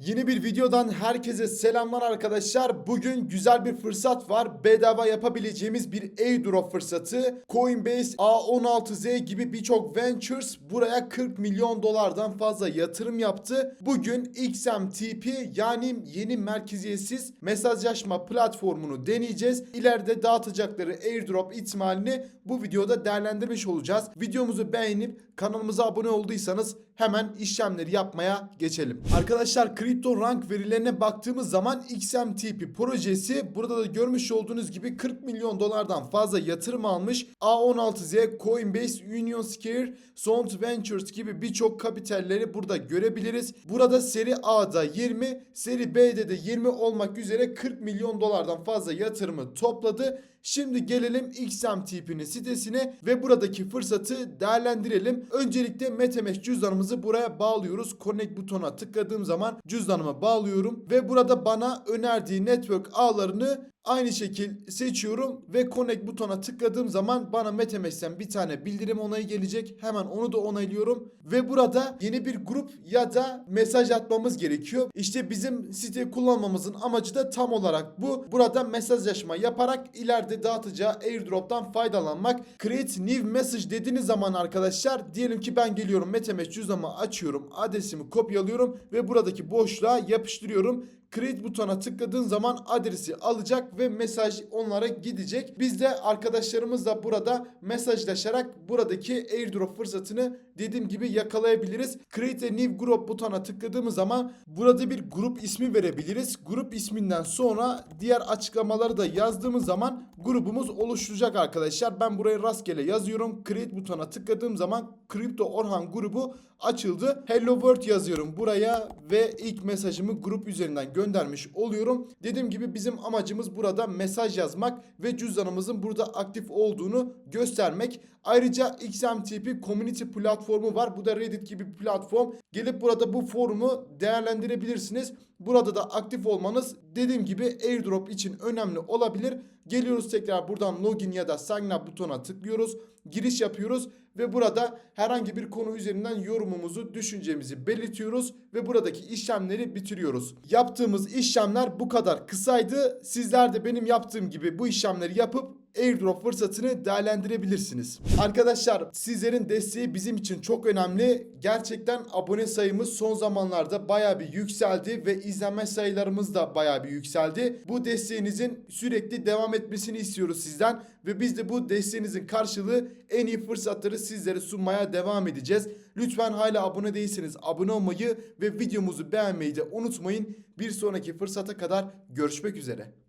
Yeni bir videodan herkese selamlar arkadaşlar. Bugün güzel bir fırsat var. Bedava yapabileceğimiz bir airdrop fırsatı. Coinbase, A16Z gibi birçok ventures buraya 40 milyon dolardan fazla yatırım yaptı. Bugün XMTP yani yeni merkeziyetsiz mesajlaşma platformunu deneyeceğiz. İleride dağıtacakları airdrop ihtimalini bu videoda değerlendirmiş olacağız. Videomuzu beğenip kanalımıza abone olduysanız hemen işlemleri yapmaya geçelim. Arkadaşlar kripto rank verilerine baktığımız zaman XMTP projesi burada da görmüş olduğunuz gibi 40 milyon dolardan fazla yatırım almış. A16Z, Coinbase, Union Square, Sound Ventures gibi birçok kapitalleri burada görebiliriz. Burada seri A'da 20, seri B'de de 20 olmak üzere 40 milyon dolardan fazla yatırımı topladı. Şimdi gelelim XMTP'nin sitesine ve buradaki fırsatı değerlendirelim. Öncelikle MetaMask cüzdanımızı buraya bağlıyoruz. Connect butona tıkladığım zaman cüzdanıma bağlıyorum ve burada bana önerdiği network ağlarını aynı şekil seçiyorum ve Connect butona tıkladığım zaman bana MetaMask'ten bir tane bildirim onayı gelecek. Hemen onu da onaylıyorum ve burada yeni bir grup ya da mesaj atmamız gerekiyor. İşte bizim siteyi kullanmamızın amacı da tam olarak bu. Burada mesajlaşma yaparak ileride dağıtacağı airdrop'tan faydalanmak. Create new message dediğiniz zaman arkadaşlar diyelim ki ben geliyorum MetaMask cüzdanımı açıyorum. Adresimi kopyalıyorum ve buradaki boşluğa yapıştırıyorum. Create butona tıkladığın zaman adresi alacak ve mesaj onlara gidecek. Biz de arkadaşlarımızla burada mesajlaşarak buradaki airdrop fırsatını dediğim gibi yakalayabiliriz. Create a new group butona tıkladığımız zaman burada bir grup ismi verebiliriz. Grup isminden sonra diğer açıklamaları da yazdığımız zaman grubumuz oluşacak arkadaşlar. Ben buraya rastgele yazıyorum. Create butona tıkladığım zaman Crypto Orhan grubu açıldı. Hello World yazıyorum buraya ve ilk mesajımı grup üzerinden göndermiş oluyorum. Dediğim gibi bizim amacımız burada mesaj yazmak ve cüzdanımızın burada aktif olduğunu göstermek. Ayrıca XMTP Community platformu var. Bu da Reddit gibi bir platform. Gelip burada bu forumu değerlendirebilirsiniz. Burada da aktif olmanız dediğim gibi airdrop için önemli olabilir. Geliyoruz tekrar buradan login ya da sign up butona tıklıyoruz. Giriş yapıyoruz ve burada herhangi bir konu üzerinden yorumumuzu, düşüncemizi belirtiyoruz ve buradaki işlemleri bitiriyoruz. Yaptığımız işlemler bu kadar kısaydı. Sizler de benim yaptığım gibi bu işlemleri yapıp airdrop fırsatını değerlendirebilirsiniz. Arkadaşlar sizlerin desteği bizim için çok önemli. Gerçekten abone sayımız son zamanlarda baya bir yükseldi ve izlenme sayılarımız da baya bir yükseldi. Bu desteğinizin sürekli devam etmesini istiyoruz sizden ve biz de bu desteğinizin karşılığı en iyi fırsatları sizlere sunmaya devam edeceğiz. Lütfen hala abone değilseniz abone olmayı ve videomuzu beğenmeyi de unutmayın. Bir sonraki fırsata kadar görüşmek üzere.